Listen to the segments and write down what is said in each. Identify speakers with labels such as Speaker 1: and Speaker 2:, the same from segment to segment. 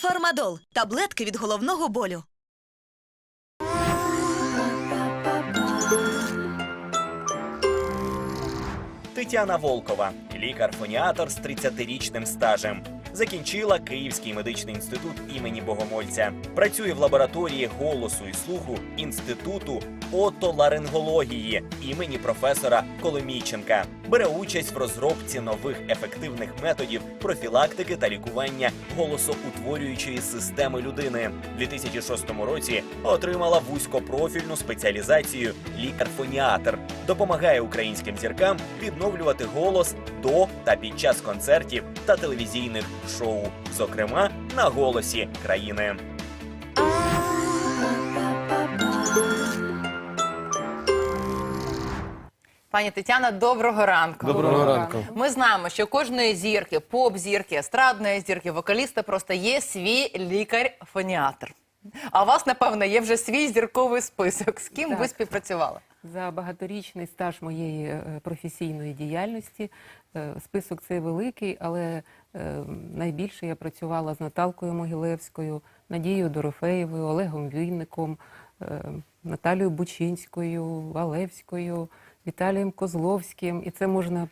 Speaker 1: Фармадол таблетки від головного болю.
Speaker 2: Тетяна Волкова, лікар-фоніатор з 30-річним стажем. Закінчила Київський медичний інститут імені Богомольця. Працює в лабораторії голосу і слуху інституту отоларингології імені професора Коломійченка. Бере участь в розробці нових ефективних методів профілактики та лікування голосоутворюючої системи людини. У 2006 році отримала вузькопрофільну спеціалізацію лікар-фоніатор. Допомагає українським зіркам відновлювати голос до та під час концертів та телевізійних шоу, зокрема на голосі країни.
Speaker 3: Пані Тетяна, доброго ранку.
Speaker 4: Доброго ранку.
Speaker 3: Ми знаємо, що кожної зірки, поп-зірки, естрадної зірки, вокаліста просто є свій лікар-фоніатр. А у вас, напевно, є вже свій зірковий список. З ким ви
Speaker 4: Так.
Speaker 3: співпрацювали?
Speaker 4: За багаторічний стаж моєї е, професійної діяльності е, список цей великий, але е, найбільше я працювала з Наталкою Могилевською, Надією Дорофеєвою, Олегом Вінником, е, Наталією Бучинською, Валевською, Віталієм Козловським. І це можна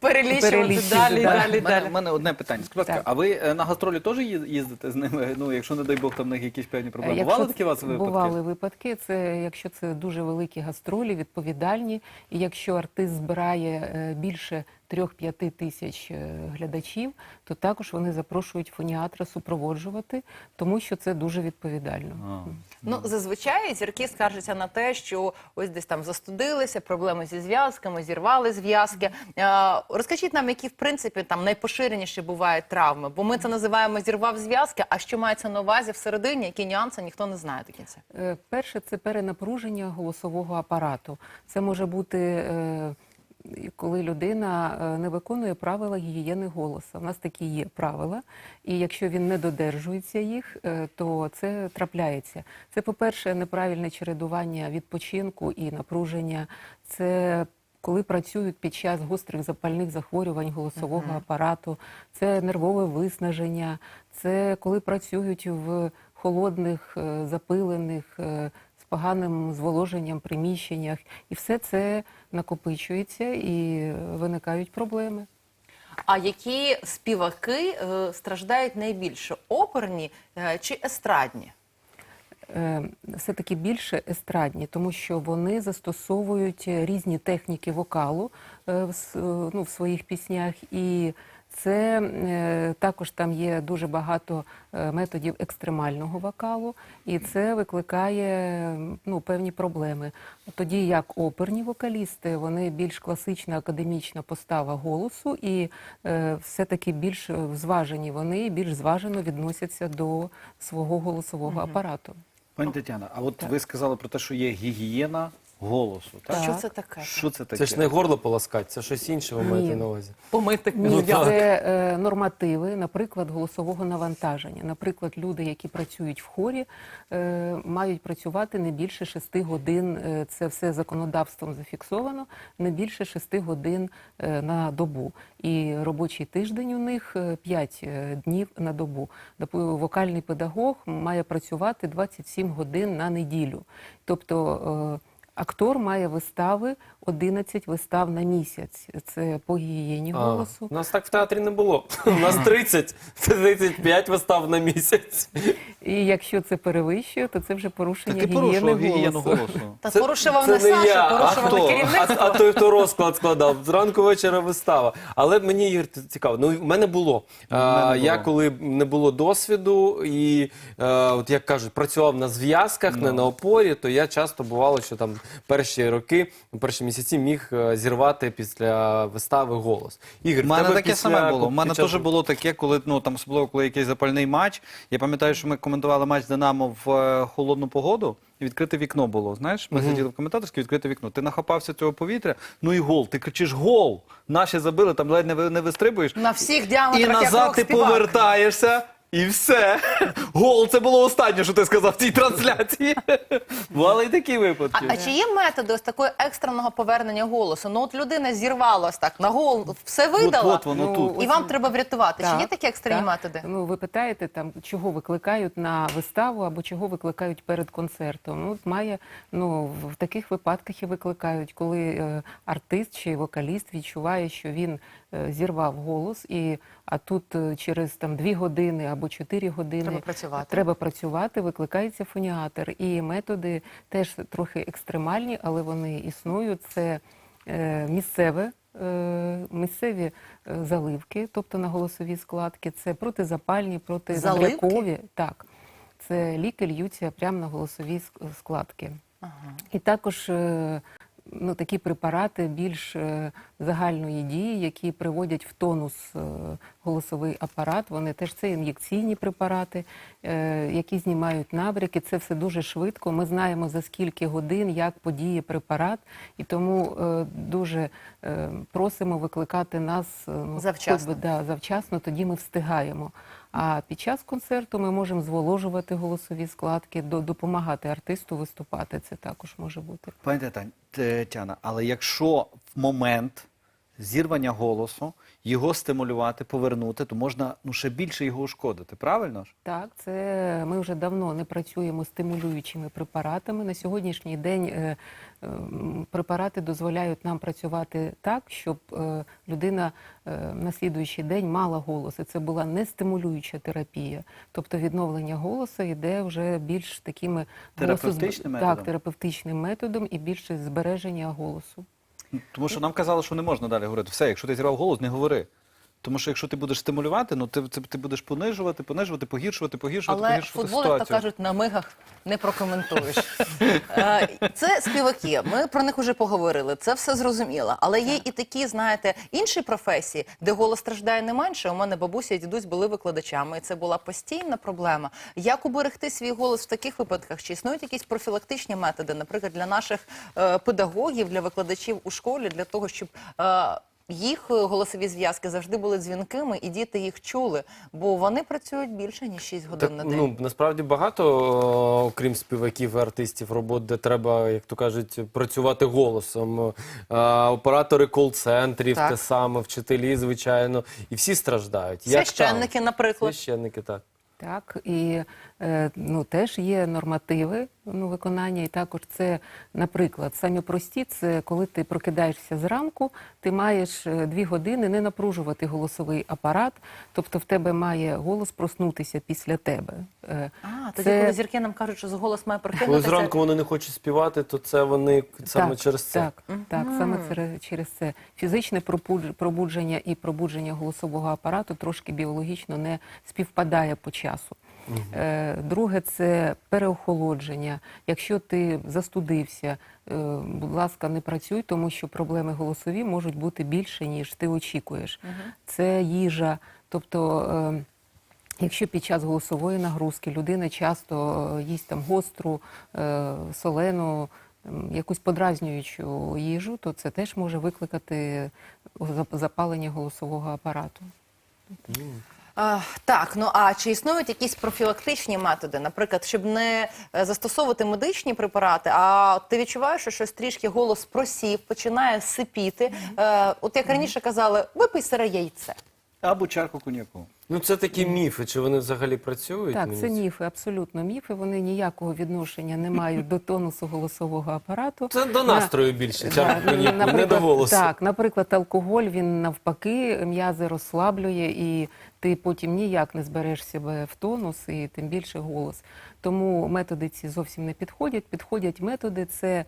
Speaker 3: Перелічувати
Speaker 4: Перелічувати,
Speaker 3: далі,
Speaker 4: да.
Speaker 3: далі,
Speaker 5: У мене,
Speaker 3: далі.
Speaker 5: в мене одне питання. Скажіть,
Speaker 4: Так.
Speaker 5: а ви е, на гастролі теж їз- їздите з ними? Ну, якщо не дай Бог, там в них якісь певні проблеми.
Speaker 4: Якщо
Speaker 5: Бували такі у вас випадки?
Speaker 4: Бували випадки. Це якщо це дуже великі гастролі, відповідальні, і якщо артист збирає е, більше 3-5 тисяч е, глядачів, то також вони запрошують фоніатра супроводжувати, тому що це дуже відповідально.
Speaker 5: А.
Speaker 3: Ну, зазвичай зірки скаржаться на те, що ось десь там застудилися, проблеми зі зв'язками, зірвали зв'язки. Е, Розкажіть нам, які в принципі там найпоширеніші бувають травми, бо ми це називаємо зірвав зв'язки. А що мається на увазі всередині, які нюанси ніхто не знає до кінця.
Speaker 4: Е, Перше це перенапруження голосового апарату. Це може бути. Коли людина е, не виконує правила гігієни голосу. У нас такі є правила, і якщо він не додержується їх, е, то це трапляється. Це, по-перше, неправильне чередування відпочинку і напруження. Це коли працюють під час гострих запальних захворювань голосового апарату, це нервове виснаження, це коли працюють в холодних, е, запилених, поганим зволоженням приміщеннях, і все це накопичується і виникають проблеми.
Speaker 3: А які співаки е, страждають найбільше оперні е, чи естрадні?
Speaker 4: Е, все-таки більше естрадні, тому що вони застосовують різні техніки вокалу е, в, е, ну, в своїх піснях. І це е, також там є дуже багато е, методів екстремального вокалу, і це викликає ну, певні проблеми. Тоді як оперні вокалісти, вони більш класична академічна постава голосу, і е, все-таки більш зважені вони, більш зважено відносяться до свого голосового апарату.
Speaker 5: Пані Тетяна, а от ви сказали про те, що є гігієна голосу. Так?
Speaker 4: Так.
Speaker 3: Що це таке?
Speaker 5: Що це таке?
Speaker 6: Це ж не горло полоскати, це щось інше ви маєте на увазі.
Speaker 3: Помити
Speaker 4: Ні,
Speaker 3: зв'язки.
Speaker 4: це е, нормативи, наприклад, голосового навантаження. Наприклад, люди, які працюють в хорі, е, мають працювати не більше 6 годин. е, це все законодавством зафіксовано, не більше 6 годин е, на добу. І робочий тиждень у них 5 днів на добу. Допу- Вокальний педагог має працювати 27 годин на неділю. Тобто е, Актор має вистави 11 вистав на місяць. Це по гігієні голосу.
Speaker 6: у нас так в театрі не було. У нас 30, 35 вистав на місяць.
Speaker 4: І якщо це перевищує, то це вже порушення гігієни
Speaker 5: порушував
Speaker 4: голосу.
Speaker 5: гігієну голосу.
Speaker 3: Та
Speaker 6: Це-
Speaker 3: порушував не Саша,
Speaker 6: а
Speaker 3: порушував
Speaker 5: хто?
Speaker 3: керівництво.
Speaker 6: А, а той, хто розклад складав, зранку вечора вистава. Але мені Ігор, цікаво. Ну, в мене було.
Speaker 5: Мене
Speaker 6: Я
Speaker 5: було.
Speaker 6: коли не було досвіду, і е, от як кажуть, працював на зв'язках,
Speaker 5: Ну.
Speaker 6: не на опорі, то я часто бувало, що там перші роки, перші місяці міг е, зірвати після вистави голос. Ігор,
Speaker 5: У мене
Speaker 6: тебе
Speaker 5: таке
Speaker 6: після-
Speaker 5: саме було. У мене теж було таке, коли ну там особливо коли якийсь запальний матч. Я пам'ятаю, що ми коментували матч Динамо в е, холодну погоду. І відкрите вікно було. Знаєш, ми сиділи в коментаторській, відкрите вікно. Ти нахапався цього повітря, ну і гол. Ти кричиш гол. Наші забили, там ледь не, ви- не вистрибуєш.
Speaker 3: На всіх
Speaker 5: І
Speaker 3: як
Speaker 5: назад ти
Speaker 3: рок-співак.
Speaker 5: повертаєшся. І все. Гол, це було останнє, що ти сказав в цій трансляції. Бували і такі
Speaker 3: А,
Speaker 5: випадки.
Speaker 3: а чи є методи ось такого екстреного повернення голосу? Ну от людина зірвалась так на гол, все видала,
Speaker 5: от воно
Speaker 4: Ну,
Speaker 5: тут.
Speaker 3: і вам треба врятувати. Чи
Speaker 4: Так,
Speaker 3: є такі екстрені
Speaker 4: так.
Speaker 3: методи?
Speaker 4: Ну, ви питаєте, там, чого викликають на виставу або чого викликають перед концертом. Ну, от має, ну, в таких випадках і викликають, коли е, артист чи вокаліст відчуває, що він зірвав голос, і, а тут е, через там, дві години або чотири години
Speaker 3: Треба працювати.
Speaker 4: треба працювати, викликається фоніатор. І методи теж трохи екстремальні, але вони існують. Це е, місцеве. е, Місцеві е, заливки, тобто на голосові складки, це протизапальні, протинабрякові. Так, це ліки льються прямо на голосові ск- складки. І також е, ну, такі препарати більш е, загальної дії, які приводять в тонус е, голосовий апарат. Вони теж це ін'єкційні препарати, е, які знімають набряки. Це все дуже швидко. Ми знаємо за скільки годин, як подіє препарат, і тому дуже просимо викликати нас ну,
Speaker 3: Завчасно.
Speaker 4: хоч би, да, завчасно, тоді ми встигаємо. А під час концерту ми можемо зволожувати голосові складки, до- допомагати артисту виступати. Це також може бути.
Speaker 5: Пані Тетян- Тетяна, але якщо в момент зірвання голосу його стимулювати, повернути, то можна ну, ще більше його ушкодити, правильно ж?
Speaker 4: Так, це ми вже давно не працюємо стимулюючими препаратами. На сьогоднішній день е, е, препарати дозволяють нам працювати так, щоб е, людина е, на слідуючий день мала голос. І це була не стимулююча терапія. Тобто відновлення голосу йде вже більш такими
Speaker 5: Терапевтичним
Speaker 4: голосозб-
Speaker 5: методом?
Speaker 4: Так, терапевтичним методом і більше збереження голосу.
Speaker 5: Тому що нам казали, що не можна далі говорити. Все, якщо ти зірвав голос, не говори. Тому що якщо ти будеш стимулювати, ну ти, ти, ти будеш понижувати, понижувати, погіршувати, погіршувати,
Speaker 3: Але
Speaker 5: погіршувати
Speaker 3: футбол, як то
Speaker 5: ситуацію.
Speaker 3: кажуть, на мигах не прокоментуєш. Е, Це співаки. Ми про них вже поговорили. Це все зрозуміло. Але є і такі, знаєте, інші професії, де голос страждає не менше. У мене бабуся і дідусь були викладачами, і це була постійна проблема. Як уберегти свій голос в таких випадках? Чи існують якісь профілактичні методи, наприклад, для наших е, педагогів, для викладачів у школі, для того, щоб е, їх е, голосові зв'язки завжди були дзвінкими, і діти їх чули, бо вони працюють більше ніж 6 годин
Speaker 6: Так,
Speaker 3: на день.
Speaker 6: ну насправді багато, окрім співаків і артистів, робот, де треба, як то кажуть, працювати голосом. А, оператори кол-центрів,
Speaker 3: Так.
Speaker 6: те саме, вчителі, звичайно, і всі страждають. Як
Speaker 3: Священники,
Speaker 6: там?
Speaker 3: наприклад.
Speaker 6: Священники, так.
Speaker 4: Так, і е, ну, теж є нормативи ну, виконання, і також це, наприклад, самі прості, це коли ти прокидаєшся зранку, ти маєш е, дві години не напружувати голосовий апарат, тобто в тебе має голос проснутися після тебе. Е,
Speaker 3: А, тоді,
Speaker 4: це-
Speaker 3: коли зірки нам кажуть, що голос має
Speaker 6: Коли зранку вони не хочуть співати, то це вони саме
Speaker 4: так,
Speaker 6: через це.
Speaker 4: Так, так саме через, через це. Фізичне пробуд- пробудження і пробудження голосового апарату трошки біологічно не співпадає по часу. Е, Друге це переохолодження. Якщо ти застудився, е, будь ласка, не працюй, тому що проблеми голосові можуть бути більше, ніж ти очікуєш. Це їжа, тобто. е, Якщо під час голосової нагрузки людина часто їсть там гостру, солену, якусь подразнюючу їжу, то це теж може викликати запалення голосового апарату.
Speaker 3: Так, ну а чи існують якісь профілактичні методи, наприклад, щоб не е, застосовувати медичні препарати, а ти відчуваєш, що щось трішки голос просів, починає сипіти. Е, от як раніше казали, випий сире яйце.
Speaker 5: Або чарку коньяку.
Speaker 6: Ну це такі міфи. Чи вони взагалі працюють?
Speaker 4: Так, це міфи, абсолютно міфи. Вони ніякого відношення не мають до тонусу голосового апарату.
Speaker 6: Це до настрою більше, чарку коньяку, не до голосу.
Speaker 4: Так, наприклад, алкоголь він навпаки м'язи розслаблює, і ти потім ніяк не збереш себе в тонус, і тим більше голос. Тому методи ці зовсім не підходять. Підходять методи це.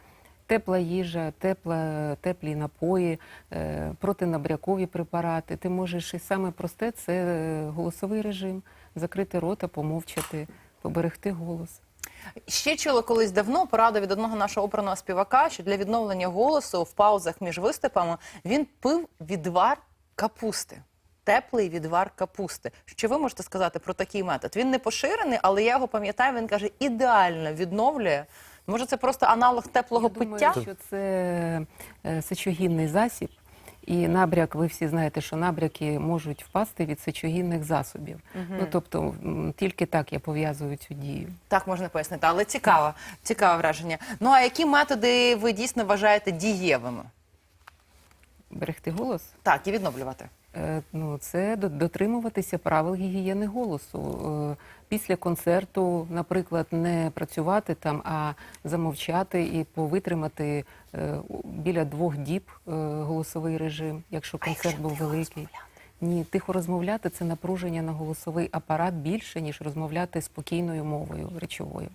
Speaker 4: Тепла їжа, тепла, теплі напої, е, протинабрякові препарати. Ти можеш і саме просте це е, голосовий режим, закрити рота, помовчати, поберегти голос.
Speaker 3: Ще чула колись давно пораду від одного нашого оперного співака, що для відновлення голосу в паузах між виступами він пив відвар капусти. Теплий відвар капусти. Що ви можете сказати про такий метод? Він не поширений, але я його пам'ятаю. Він каже, ідеально відновлює. Може, це просто аналог теплого
Speaker 4: Я
Speaker 3: пиття?
Speaker 4: думаю, що це е, сечогінний засіб. І набряк, ви всі знаєте, що набряки можуть впасти від сечогінних засобів. Ну тобто м, тільки так я пов'язую цю дію.
Speaker 3: Так можна пояснити, але цікаво, цікаве враження. Ну а які методи ви дійсно вважаєте дієвими?
Speaker 4: Берегти голос.
Speaker 3: Так, і відновлювати.
Speaker 4: Е, Ну, це дотримуватися правил гігієни голосу. Е, Після концерту, наприклад, не працювати там, а замовчати і повитримати е, біля двох діб голосовий режим, якщо концерт був великий. Ні, тихо розмовляти це напруження на голосовий апарат більше, ніж розмовляти спокійною мовою речовою.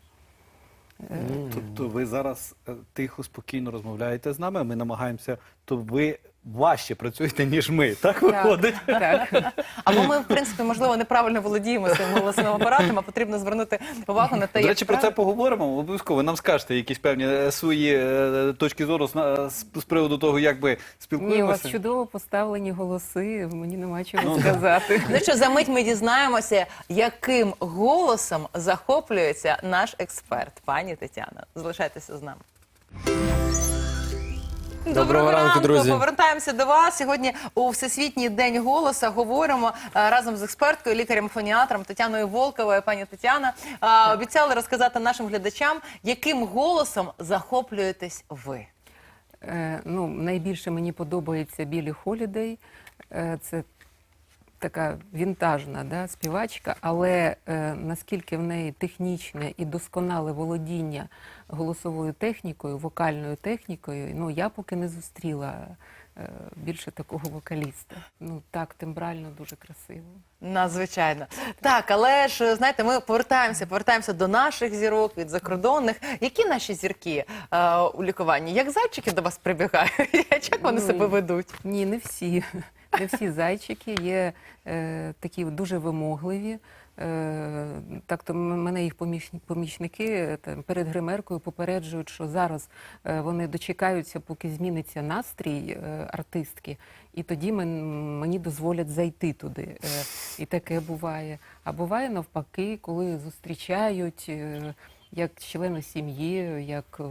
Speaker 5: Тобто ви зараз тихо, спокійно розмовляєте з нами, ми намагаємося, то ви важче працюєте, ніж ми. Так виходить?
Speaker 4: Так.
Speaker 3: Або ми, в принципі, можливо, неправильно володіємо своїм голосовим апаратом, а потрібно звернути увагу на те,
Speaker 5: До
Speaker 3: як
Speaker 5: речі, про це поговоримо. Обов'язково нам скажете якісь певні е, свої е, точки зору з на- з з приводу того, як ви
Speaker 4: Ні, у вас чудово поставлені голоси, мені нема чого сказати.
Speaker 3: Ну що, за мить ми дізнаємося, яким голосом захоплюється наш експерт, пані Тетяна. Залишайтеся з нами.
Speaker 6: Доброго ранку, друзі.
Speaker 3: Повертаємося до вас. Сьогодні у Всесвітній день голоса говоримо е, разом з експерткою, лікарем-фоніатром Тетяною Волковою. Пані Тетяна е, обіцяли розказати нашим глядачам, яким голосом захоплюєтесь ви.
Speaker 4: Е, ну, найбільше мені подобається Білі Холідей. Е, це така вінтажна да, співачка, але е, наскільки в неї технічне і досконале володіння голосовою технікою, вокальною технікою, ну я поки не зустріла е, більше такого вокаліста. Ну так, тембрально дуже красиво.
Speaker 3: Надзвичайно. Так, але ж знаєте, ми повертаємося, повертаємося до наших зірок від закордонних. Які наші зірки е, у лікуванні? Як зайчики до вас прибігають? Як вони
Speaker 4: Ну,
Speaker 3: себе ведуть?
Speaker 4: Ні, не всі. Не всі зайчики є е, такі дуже вимогливі. Е, так то мене їх поміч- помічники е, там, перед гримеркою попереджують, що зараз е, вони дочекаються, поки зміниться настрій е, артистки, і тоді мен, мені дозволять зайти туди. Е, і таке буває. А буває навпаки, коли зустрічають е, як члени сім'ї, як е,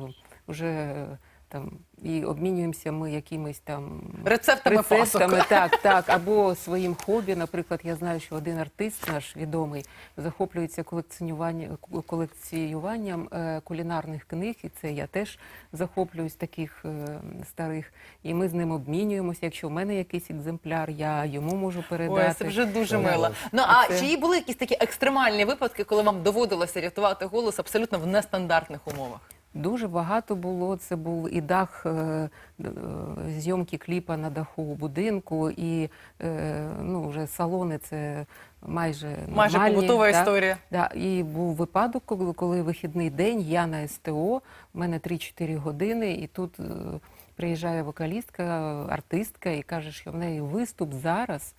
Speaker 4: вже. е, Там і обмінюємося ми якимись там
Speaker 3: Рецептами
Speaker 4: рецептами, так, так, або своїм хобі. Наприклад, я знаю, що один артист наш відомий захоплюється колекціонування колекціюванням е, кулінарних книг, і це я теж захоплююсь таких е, старих. І ми з ним обмінюємося. Якщо в мене якийсь екземпляр, я йому можу передати.
Speaker 3: Ой, це вже дуже мило. Ну а
Speaker 4: Це-
Speaker 3: чи були якісь такі екстремальні випадки, коли вам доводилося рятувати голос абсолютно в нестандартних умовах?
Speaker 4: Дуже багато було. Це був і дах е, е, зйомки кліпа на даху будинку, і е, ну, вже салони це майже
Speaker 3: Майже
Speaker 4: нормальні,
Speaker 3: побутова
Speaker 4: так.
Speaker 3: історія.
Speaker 4: Да, і був випадок, коли, коли вихідний день, я на СТО, у мене 3-4 години, і тут приїжджає вокалістка, артистка і каже, що в неї виступ зараз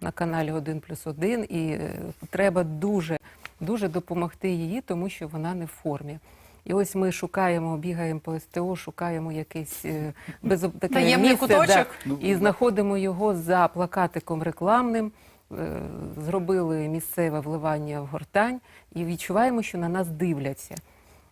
Speaker 4: на каналі 1 плюс 1, і треба дуже, дуже допомогти їй, тому що вона не в формі. І ось ми шукаємо, бігаємо по СТО, шукаємо якесь без безоб... таке місце. Да, і знаходимо його за плакатиком рекламним. е, Зробили місцеве вливання в гортань і відчуваємо, що на нас дивляться.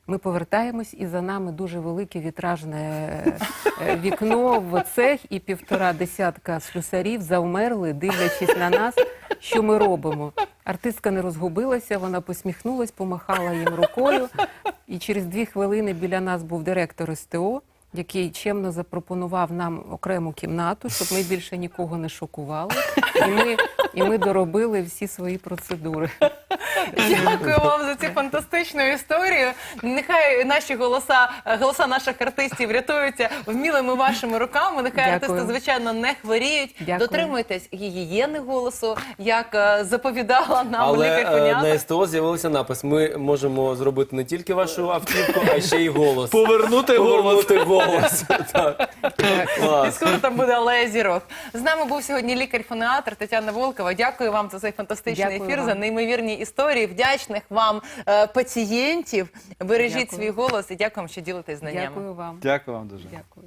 Speaker 4: Ми повертаємось, і за нами дуже велике вітражне е, е, вікно в цех, і півтора десятка слюсарів завмерли, дивлячись на нас, що ми робимо. Артистка не розгубилася, вона посміхнулась, помахала їм рукою. І через дві хвилини біля нас був директор СТО, який чемно запропонував нам окрему кімнату, щоб ми більше нікого не шокували. І ми, і ми доробили всі свої процедури.
Speaker 3: Дякую вам за цю фантастичну історію. Нехай наші голоса, е, голоса наших артистів рятуються вмілими вашими руками. Нехай
Speaker 4: Дякую.
Speaker 3: артисти, звичайно, не хворіють.
Speaker 4: Дякую.
Speaker 3: Дотримуйтесь гігієни голосу, як е, заповідала нам
Speaker 6: Але е,
Speaker 3: лікар-фоніатор.
Speaker 6: на СТО з'явився напис: ми можемо зробити не тільки вашу автівку, а ще й голос.
Speaker 5: Повернути голос.
Speaker 6: Повернути голос. Так.
Speaker 3: І скоро там буде алея зірок. З нами був сьогодні лікар-фоніатор Тетяна Волкова. Дякую вам за цей фантастичний
Speaker 4: Дякую
Speaker 3: ефір,
Speaker 4: вам.
Speaker 3: за неймовірні історії. Вдячних вам е, пацієнтів. Бережіть
Speaker 4: Дякую.
Speaker 3: свій голос і дякуємо, що ділитесь знаннями.
Speaker 4: Дякую вам.
Speaker 5: Дякую вам дуже.
Speaker 4: Дякую.